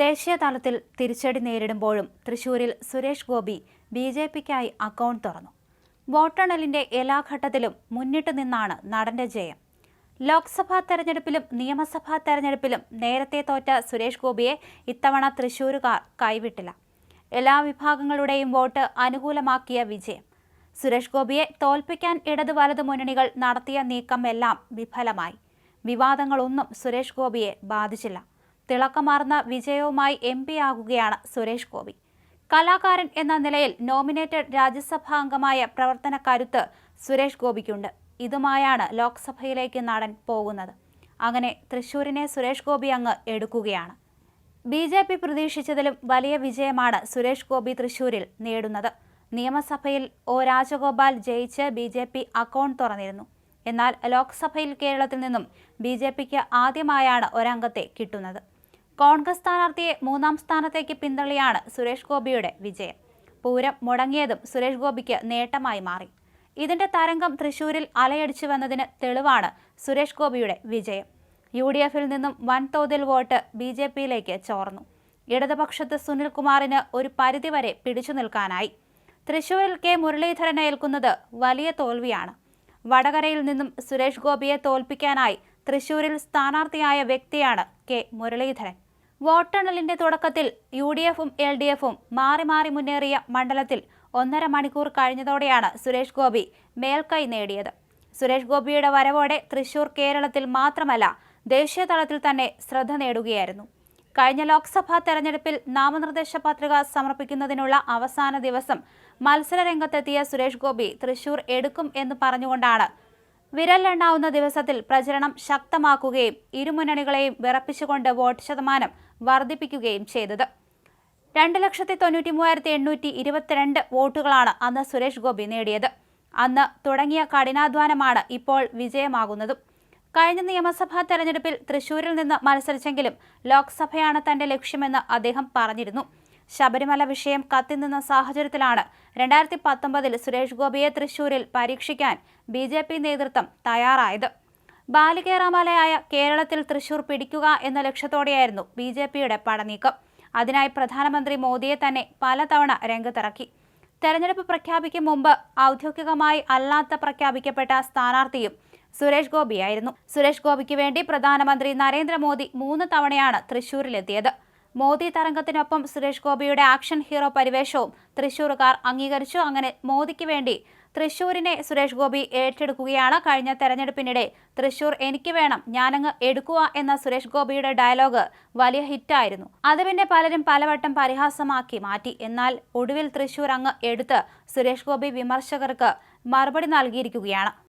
ദേശീയ തലത്തിൽ തിരിച്ചടി നേരിടുമ്പോഴും തൃശൂരിൽ സുരേഷ് ഗോപി ബി ജെ പിക്കായി അക്കൗണ്ട് തുറന്നു. വോട്ടെണ്ണലിന്റെ എല്ലാ ഘട്ടത്തിലും മുന്നിട്ട് നിന്നാണ് നടന്റെ ജയം. ലോക്സഭാ തെരഞ്ഞെടുപ്പിലും നിയമസഭാ തെരഞ്ഞെടുപ്പിലും നേരത്തെ തോറ്റ സുരേഷ് ഗോപിയെ ഇത്തവണ തൃശൂരുകാർ കൈവിട്ടില്ല. എല്ലാ വിഭാഗങ്ങളുടെയും വോട്ട് അനുകൂലമാക്കിയ വിജയം. സുരേഷ് ഗോപിയെ തോൽപ്പിക്കാൻ ഇടതു വലത് മുന്നണികൾ നടത്തിയ നീക്കം എല്ലാം വിഫലമായി. വിവാദങ്ങളൊന്നും സുരേഷ് ഗോപിയെ ബാധിച്ചില്ല. തിളക്കമാർന്ന വിജയവുമായി എം ആകുകയാണ് സുരേഷ് ഗോപി. കലാകാരൻ എന്ന നിലയിൽ നോമിനേറ്റഡ് രാജ്യസഭാ അംഗമായ പ്രവർത്തന കരുത്ത് സുരേഷ് ഗോപിക്കുണ്ട്. ഇതുമായാണ് ലോക്സഭയിലേക്ക് നടൻ പോകുന്നത്. അങ്ങനെ തൃശൂരിനെ സുരേഷ് ഗോപി അങ്ങ് എടുക്കുകയാണ്. ബി ജെ പി പ്രതീക്ഷിച്ചതിലും വലിയ വിജയമാണ് സുരേഷ് ഗോപി തൃശൂരിൽ നേടുന്നത്. നിയമസഭയിൽ ഒ രാജഗോപാൽ ജയിച്ച് ബി ജെ പി അക്കൗണ്ട് തുറന്നിരുന്നു. എന്നാൽ ലോക്സഭയിൽ കേരളത്തിൽ നിന്നും ബി ജെ പിക്ക് ആദ്യമായാണ് ഒരംഗത്തെ കിട്ടുന്നത്. കോൺഗ്രസ് സ്ഥാനാർത്ഥിയെ മൂന്നാം സ്ഥാനത്തേക്ക് പിന്തള്ളിയാണ് സുരേഷ് ഗോപിയുടെ വിജയം. പൂരം മുടങ്ങിയതും സുരേഷ് ഗോപിക്ക് നേട്ടമായി മാറി. ഇതിന്റെ തരംഗം തൃശൂരിൽ അലയടിച്ചു വന്നതിന് തെളിവാണ് സുരേഷ് ഗോപിയുടെ വിജയം. യു ഡി എഫിൽ നിന്നും വൻതോതിൽ വോട്ട് ബി ജെ പിയിലേക്ക് ചോർന്നു. ഇടതുപക്ഷത്ത് സുനിൽകുമാറിന് ഒരു പരിധിവരെ പിടിച്ചു നിൽക്കാനായി. തൃശൂരിൽ കെ മുരളീധരൻ ഏൽക്കുന്നത് വലിയ തോൽവിയാണ്. വടകരയിൽ നിന്നും സുരേഷ് ഗോപിയെ തോൽപ്പിക്കാനായി തൃശൂരിൽ സ്ഥാനാർത്ഥിയായ വ്യക്തിയാണ് കെ മുരളീധരൻ. വോട്ടെണ്ണലിന്റെ തുടക്കത്തിൽ യു ഡി എഫും എൽ ഡി എഫും മാറി മാറി മുന്നേറിയ മണ്ഡലത്തിൽ ഒന്നര മണിക്കൂർ കഴിഞ്ഞതോടെയാണ് സുരേഷ് ഗോപി മേൽക്കൈ നേടിയത്. സുരേഷ് ഗോപിയുടെ വരവോടെ തൃശൂർ കേരളത്തിൽ മാത്രമല്ല ദേശീയ തലത്തിൽ തന്നെ ശ്രദ്ധ നേടുകയായിരുന്നു. കഴിഞ്ഞ ലോക്സഭാ തെരഞ്ഞെടുപ്പിൽ നാമനിർദ്ദേശ പത്രിക സമർപ്പിക്കുന്നതിനുള്ള അവസാന ദിവസം മത്സര രംഗത്തെത്തിയ സുരേഷ് ഗോപി തൃശൂർ എടുക്കും എന്ന് പറഞ്ഞുകൊണ്ടാണ്. വിരലെണ്ണാവുന്ന ദിവസത്തിൽ പ്രചരണം ശക്തമാക്കുകയും ഇരുമുന്നണികളെയും വിറപ്പിച്ചുകൊണ്ട് വോട്ട് ശതമാനം വർദ്ധിപ്പിക്കുകയും ചെയ്തത്. രണ്ട് ലക്ഷത്തി തൊണ്ണൂറ്റി മൂവായിരത്തി എണ്ണൂറ്റി ഇരുപത്തിരണ്ട് വോട്ടുകളാണ് അന്ന് സുരേഷ് ഗോപി നേടിയത്. അന്ന് തുടങ്ങിയ കഠിനാധ്വാനമാണ് ഇപ്പോൾ വിജയമാകുന്നതും. കഴിഞ്ഞ നിയമസഭാ തെരഞ്ഞെടുപ്പിൽ തൃശൂരിൽ നിന്ന് മത്സരിച്ചെങ്കിലും ലോക്സഭയാണ് തന്റെ ലക്ഷ്യമെന്ന് അദ്ദേഹം പറഞ്ഞിരുന്നു. ശബരിമല വിഷയം കത്തിനിന്ന സാഹചര്യത്തിലാണ് രണ്ടായിരത്തി പത്തൊമ്പതിൽ സുരേഷ് ഗോപിയെ തൃശൂരിൽ പരീക്ഷിക്കാൻ ബി ജെ പി നേതൃത്വം തയ്യാറായത്. ബാലികേറാമലയായ കേരളത്തിൽ തൃശൂർ പിടിക്കുക എന്ന ലക്ഷ്യത്തോടെയായിരുന്നു ബി ജെ പിയുടെ പടനീക്കം. അതിനായി പ്രധാനമന്ത്രി മോദിയെ തന്നെ പലതവണ രംഗത്തിറക്കി. തെരഞ്ഞെടുപ്പ് പ്രഖ്യാപിക്കും മുമ്പ് ഔദ്യോഗികമായി അല്ലാത്ത പ്രഖ്യാപിക്കപ്പെട്ട സ്ഥാനാർത്ഥിയും സുരേഷ് ഗോപിയായിരുന്നു സുരേഷ് ഗോപിക്ക് വേണ്ടി പ്രധാനമന്ത്രി നരേന്ദ്രമോദി മൂന്ന് തവണയാണ് തൃശൂരിലെത്തിയത്. മോദി തരംഗത്തിനൊപ്പം സുരേഷ് ഗോപിയുടെ ആക്ഷൻ ഹീറോ പരിവേഷവും തൃശൂറുകാർ അംഗീകരിച്ചു. അങ്ങനെ മോദിക്ക് വേണ്ടി തൃശൂരിനെ സുരേഷ് ഗോപി ഏറ്റെടുക്കുകയാണ്. കഴിഞ്ഞ തെരഞ്ഞെടുപ്പിനിടെ തൃശൂർ എനിക്ക് വേണം ഞാനങ്ങ് എടുക്കുക എന്ന സുരേഷ് ഗോപിയുടെ ഡയലോഗ് വലിയ ഹിറ്റായിരുന്നു. അത് പിന്നെ പലരും പലവട്ടം പരിഹാസമാക്കി മാറ്റി. എന്നാൽ ഒടുവിൽ തൃശൂർ അങ്ങ് എടുത്ത് സുരേഷ് ഗോപി വിമർശകർക്ക് മറുപടി നൽകിയിരിക്കുകയാണ്.